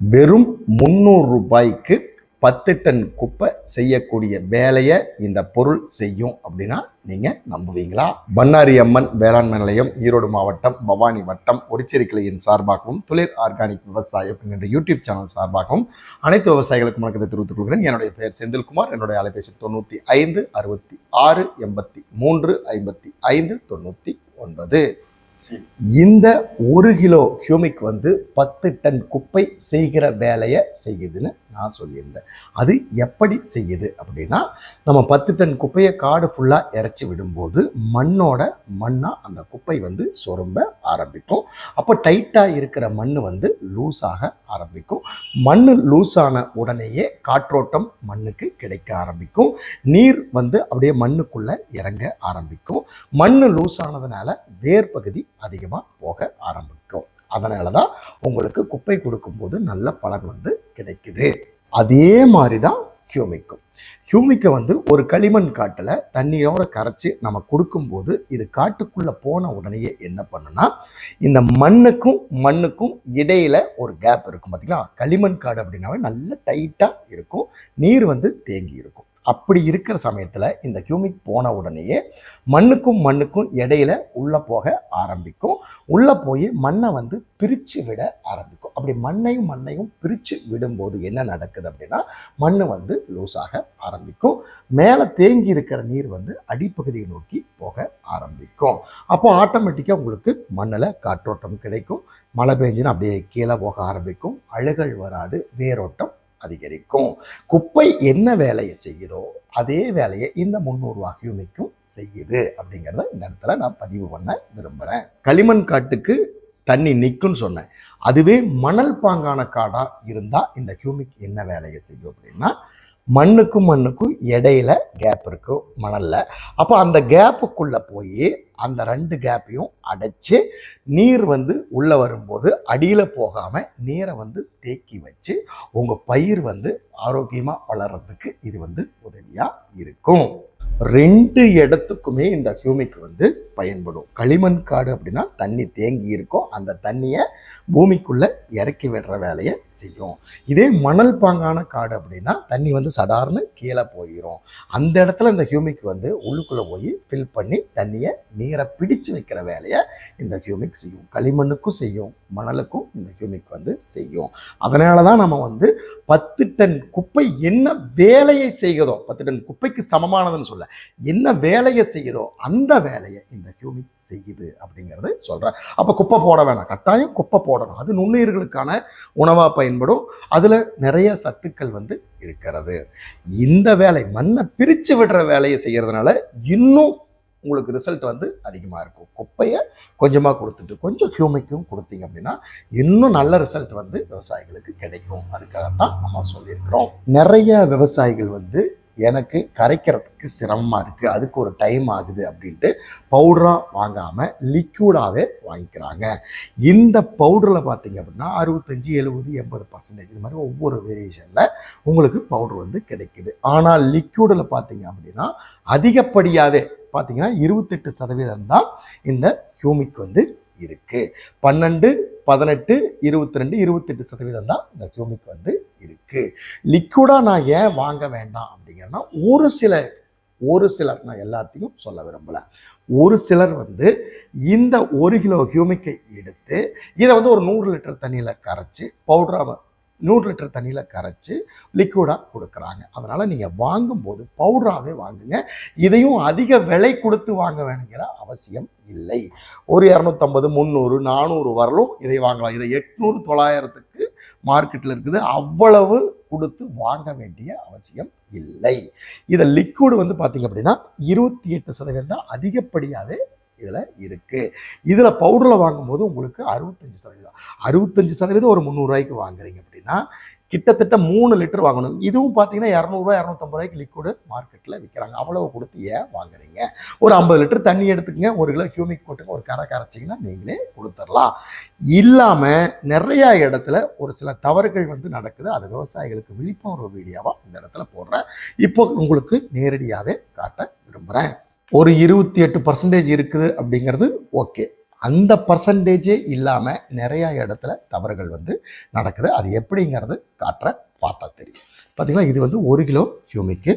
வெறும் முந்நூறு ரூபாய்க்கு பத்து டன் குப்பை செய்யக்கூடிய வேலையை இந்த பொருள் செய்யும் அப்படின்னா நீங்க நம்புவீங்களா? பண்ணாரி அம்மன் வேளாண்மை நிலையம் ஈரோடு மாவட்டம் பவானி வட்டம் ஒரிச்சேரிக்கிளையின் சார்பாகவும் துளிர் ஆர்கானிக் விவசாயம் என்ற யூடியூப் சேனல் சார்பாகவும் அனைத்து விவசாயிகளுக்கும் வணக்கத்தை தெரிவித்துக் கொள்கிறேன். என்னுடைய பெயர் செந்தில்குமார். என்னுடைய அலைபேசி தொண்ணூற்றி ஐந்து அறுபத்தி ஆறு எண்பத்தி மூன்று ஐம்பத்தி ஐந்து தொண்ணூற்றி ஒன்பது. இந்த ஒரு கிலோ ஹியூமிக் வந்து பத்து டன் குப்பை செய்கிற வேலையை செய்யுதுன்னு நான் சொல்லியிருந்தேன். அது எப்படி செய்யுது அப்படின்னா நம்ம பத்து டன் குப்பையை காடு ஃபுல்லாக இறச்சி விடும்போது மண்ணோட மண்ணாக அந்த குப்பை வந்து சொரும்ப ஆரம்பிக்கும். அப்போ டைட்டாக இருக்கிற மண் வந்து லூஸாக ஆரம்பிக்கும். மண் லூஸான உடனேயே காற்றோட்டம் மண்ணுக்கு கிடைக்க ஆரம்பிக்கும். நீர் வந்து அப்படியே மண்ணுக்குள்ளே இறங்க ஆரம்பிக்கும். மண் லூஸ் ஆனதுனால வேர் பகுதி அதிகமாக போக ஆரம்பிக்கும். அதனால தான் உங்களுக்கு குப்பை கொடுக்கும்போது நல்ல பலன் வந்து கிடைக்குது. அதே மாதிரி தான் ஹியூமிக்கும். ஹியூமிக்கை வந்து ஒரு களிமண் காட்டில் தண்ணியோட கரைச்சி நம்ம கொடுக்கும்போது இது காட்டுக்குள்ளே போன உடனேயே என்ன பண்ணுன்னா இந்த மண்ணுக்கும் மண்ணுக்கும் இடையில ஒரு கேப் இருக்கும். பார்த்தீங்களா களிமண் காடு அப்படின்னாவே நல்ல டைட்டாக இருக்கும். நீர் வந்து தேங்கி இருக்கும். அப்படி இருக்கிற சமயத்தில் இந்த கியூமிக் போன உடனேயே மண்ணுக்கும் மண்ணுக்கும் இடையில உள்ளே போக ஆரம்பிக்கும். உள்ளே போய் மண்ணை வந்து பிரித்து விட ஆரம்பிக்கும். அப்படி மண்ணையும் மண்ணையும் பிரித்து விடும்போது என்ன நடக்குது அப்படின்னா மண் வந்து லூஸாக ஆரம்பிக்கும். மேலே தேங்கி இருக்கிற நீர் வந்து அடிப்பகுதியை நோக்கி போக ஆரம்பிக்கும். அப்போ ஆட்டோமேட்டிக்காக உங்களுக்கு மண்ணில் காற்றோட்டம் கிடைக்கும். மழை பெஞ்சுன்னு அப்படியே கீழே போக ஆரம்பிக்கும். அழுகல் வராது வேரோட்டம் அதிகரிக்கும். குப்பை என்ன வேலையை செய்யுதோ அதே வேலையை இந்த முந்நூறுவா ஹியூமிக்கும் செய்யுது அப்படிங்கிறத இந்த இடத்துல நான் பதிவு பண்ண விரும்புகிறேன் களிமண் காட்டுக்கு தண்ணி நிற்கும்னு சொன்னேன். அதுவே மணல் பாங்கான காடாக இருந்தால் இந்த ஹியூமிக் என்ன வேலையை செய்யும் அப்படின்னா மண்ணுக்கும் மண்ணுக்கும் இடையில கேப் இருக்கும் மணலில். அப்போ அந்த கேப்புக்குள்ளே போய் அந்த ரெண்டு கேப்பையும் அடைச்சு நீர் வந்து உள்ளே வரும்போது அடியில் போகாமல் நீரை வந்து தேக்கி வச்சு உங்கள் பயிர் வந்து ஆரோக்கியமாக வளர்கிறதுக்கு இது வந்து உதவியாக இருக்கும். ரெண்டு இடத்துக்குமே இந்த ஹியூமிக் வந்து பயன்படும். களிமண் காடு அப்படின்னா தண்ணி தேங்கி இருக்கும் அந்த தண்ணியை பூமிக்குள்ளே இறக்கி விடுற வேலையை செய்யும். இதே மணல் பாங்கான காடு அப்படின்னா தண்ணி வந்து சடார்னு கீழே போயிடும் அந்த இடத்துல இந்த ஹியூமிக் வந்து உள்ளுக்குள்ளே போய் ஃபில் பண்ணி தண்ணியை நீரை பிடிச்சு வைக்கிற வேலையை இந்த ஹியூமிக் செய்யும். களிமண்ணுக்கும் செய்யும் மணலுக்கும் இந்த ஹியூமிக் வந்து செய்யும். அதனால தான் நம்ம வந்து பத்து டன் குப்பை என்ன வேலையை செய்கிறதோ பத்து டன் குப்பைக்கு சமமானதுன்னு சொல்ல என்ன வேலையை செய்யுதோ அந்த வேலையை இந்த இந்த ஹியூமிக் செய்யுது அப்படிங்கிறது சொல்கிறேன் அப்போ குப்பை போட வேணாம். கட்டாயம் குப்பை போடணும். அது நுண்ணுயிர்களுக்கான உணவாக பயன்படும். அதில் நிறைய சத்துக்கள் வந்து இருக்கிறது. இந்த வேலை மண்ணை பிரித்து விடுற வேலையை செய்கிறதுனால இன்னும் உங்களுக்கு ரிசல்ட் வந்து அதிகமாக இருக்கும். குப்பையை கொஞ்சமாக கொடுத்துட்டு கொஞ்சம் ஹியூமிக்கும் கொடுத்தீங்க அப்படின்னா இன்னும் நல்ல ரிசல்ட் வந்து விவசாயிகளுக்கு கிடைக்கும். அதுக்காகத்தான் நம்ம சொல்லியிருக்கிறோம். நிறைய விவசாயிகள் வந்து எனக்கு கரைக்கிறதுக்கு சிரமமாக இருக்குது அதுக்கு ஒரு டைம் ஆகுது அப்படின்ட்டு பவுடராக வாங்காமல் லிக்யூடாகவே வாங்கிக்கிறாங்க. இந்த பவுடரில் பார்த்தீங்க அப்படின்னா அறுபத்தஞ்சி எழுபது எண்பது பர்சன்டேஜ் இது மாதிரி ஒவ்வொரு வேரியேஷனில் உங்களுக்கு பவுடர் வந்து கிடைக்குது. ஆனால் லிக்யூடில் பார்த்தீங்க அப்படின்னா அதிகப்படியாகவே பார்த்தீங்கன்னா இருபத்தெட்டு சதவீதம் தான் இந்த ஹியூமிக் வந்து இருக்குது பன்னெண்டு பதினெட்டு இருபத்தி ரெண்டு இருபத்தெட்டு சதவீதம் தான் இந்த ஹியூமிக் வந்து இருக்கு. லிக்விடாக நான் ஏன் வாங்க வேண்டாம் அப்படிங்கிறனா ஒரு சில ஒரு சிலர் நான் எல்லாத்தையும் சொல்ல விரும்பல. ஒரு சிலர் வந்து இந்த ஒரு கிலோ ஹியூமிக்கை எடுத்து இதை வந்து ஒரு நூறு லிட்டர் தண்ணியில் கரைச்சி பவுடராக நூறு லிட்டர் தண்ணியில் கரைச்சி லிக்விடாக கொடுக்குறாங்க. அதனால் நீங்கள் வாங்கும்போது பவுடராகவே வாங்குங்க. இதையும் அதிக விலை கொடுத்து வாங்க வேணுங்கிற அவசியம் இல்லை. ஒரு இரநூத்தம்பது முந்நூறு நானூறு வரலும் இதை வாங்கலாம். இதை எட்நூறு தொள்ளாயிரத்துக்கு மார்க்கெட்டில் இருக்குது. அவ்வளவு கொடுத்து வாங்க வேண்டிய அவசியம் இல்லை. இதை லிக்விடு வந்து பார்த்தீங்க அப்படின்னா இருபத்தி எட்டு சதவீதம் தான் அதிகப்படியாகவே இதில் இருக்குது இதில் பவுடரில் வாங்கும்போது உங்களுக்கு அறுபத்தஞ்சு சதவீதம். அறுபத்தஞ்சு சதவீதம் ஒரு முந்நூறுரூவாய்க்கு வாங்குறீங்க அப்படின்னா கிட்டத்தட்ட மூணு லிட்டர் வாங்கணும். இதுவும் பார்த்தீங்கன்னா இரநூறுவா இரநூத்தம்பது ரூபாய்க்கு லிக்விடு மார்க்கெட்டில் விற்கிறாங்க அவ்வளவு கொடுத்து ஏன் வாங்குறீங்க? ஒரு ஐம்பது லிட்டர் தண்ணி எடுத்துக்கங்க. ஒரு கிலோ ஹியூமிக் போட்டுங்க ஒரு கரை கரைச்சிங்கன்னா நீங்களே கொடுத்துடலாம். இல்லாமல் நிறையா இடத்துல ஒரு சில தவறுகள் வந்து நடக்குது. அது விவசாயிகளுக்கு விழிப்புணர்வு வீடியோவாக இந்த இடத்துல போடுறேன். இப்போ உங்களுக்கு நேரடியாகவே காட்ட விரும்புகிறேன் ஒரு இருபத்தி எட்டு பர்சன்டேஜ் இருக்குது அப்படிங்கிறது ஓகே அந்த பர்சன்டேஜே இல்லாமல் நிறையா இடத்துல தவறுகள் வந்து நடக்குது. அது எப்படிங்கிறது காட்டுற பார்த்தா தெரியும். பார்த்தீங்களா இது வந்து ஒரு கிலோ ஹியூமிக்கு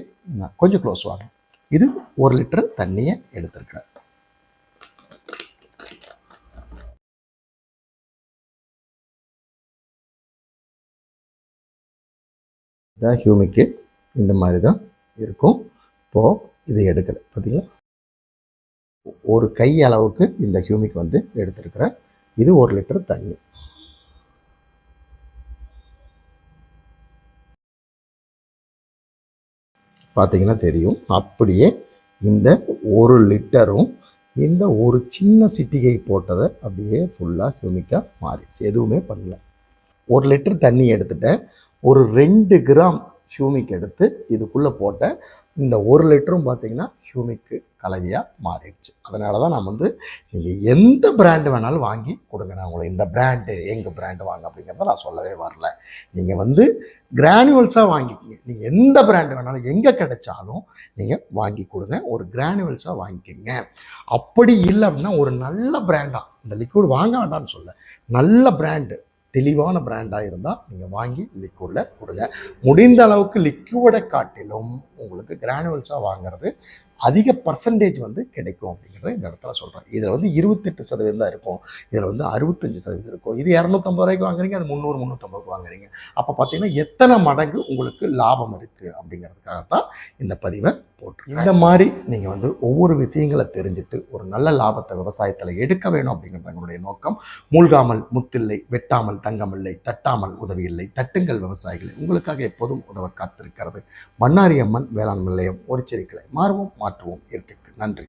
கொஞ்சம் க்ளோஸ் வாங்க. இது ஒரு லிட்டர் தண்ணியை எடுத்திருக்கிறேன் இதான் ஹியூமிக்கு இந்த மாதிரி தான் இருக்கும். இப்போது இதை எடுக்கலை. பார்த்தீங்களா ஒரு கை அளவுக்கு இந்த ஹியூமிக் வந்து எடுத்திருக்கிறேன் இது ஒரு லிட்டர் தண்ணி. பார்த்தீங்கன்னா தெரியும். அப்படியே இந்த ஒரு லிட்டரும் இந்த ஒரு சின்ன சிட்டிகை போட்டதை அப்படியே ஃபுல்லாக ஹியூமிக்காக மாறிடுச்சு. எதுவுமே பண்ணல. ஒரு லிட்டர் தண்ணி எடுத்துட்டேன். ஒரு ரெண்டு கிராம் ஹியூமிக் எடுத்து இதுக்குள்ளே போட்டேன் இந்த ஒரு லிட்டரும் பார்த்தீங்கன்னா ஹியூமிக்கு கலவையாக மாறிடுச்சு. அதனால தான் நான் வந்து நீங்கள் எந்த பிராண்டு வேணாலும் வாங்கி கொடுங்க. நான் உங்களை இந்த பிராண்டு எங்கள் பிராண்டு வாங்க அப்படிங்கிறத நான் சொல்லவே வரல. நீங்கள் வந்து கிரானுவல்ஸாக வாங்கிக்கிங்க. நீங்கள் எந்த பிராண்டு வேணாலும் எங்கே கிடைச்சாலும் நீங்கள் வாங்கி கொடுங்க. ஒரு கிரானுவல்ஸாக வாங்கிக்கோங்க. அப்படி இல்லை அப்படின்னா ஒரு நல்ல பிராண்டாக இந்த லிக்விட் வாங்க வேண்டாம்னு சொல்ல நல்ல பிராண்டு தெளிவான பிராண்டாக இருந்தால் நீங்கள் வாங்கி லிக்விடில் கொடுங்க. முடிந்த அளவுக்கு லிக்விடை காட்டிலும் உங்களுக்கு கிரானுவல்ஸாக வாங்குறது அதிக பர்சன்டேஜ் வந்து கிடைக்கும் அப்படிங்கிறத இந்த இடத்துல சொல்கிறேன் இதில் வந்து இருபத்தெட்டு சதவீதம் தான் இருக்கும். இதில் வந்து அறுபத்தஞ்சு சதவீதம் இருக்கும். இது இரநூத்தம்பது ரூபாய்க்கு வாங்குறீங்க அது முந்நூறு முந்நூற்றம்பதுக்கு வாங்குறீங்க. அப்போ பார்த்தீங்கன்னா எத்தனை மடங்கு உங்களுக்கு லாபம் இருக்குது அப்படிங்கிறதுக்காக தான் இந்த பதிவை போட்டு இந்த மாதிரி நீங்கள் வந்து ஒவ்வொரு விஷயங்களை தெரிஞ்சுட்டு ஒரு நல்ல லாபத்தை விவசாயத்தில் எடுக்க வேணும் அப்படிங்கிறது எங்களுடைய நோக்கம் மூழ்காமல் முத்தில்லை வெட்டாமல் தங்கமில்லை தட்டாமல் உதவியில்லை தட்டுங்கள் விவசாயிகளை. உங்களுக்காக எப்போதும் உதவ காத்திருக்கிறது. மன்னாரி அம்மன் வேளாண் நிலையம் ஒரு செரிக்கலை மாறுவோம். மாற்றுவோம். இயற்கைக்கு நன்றி.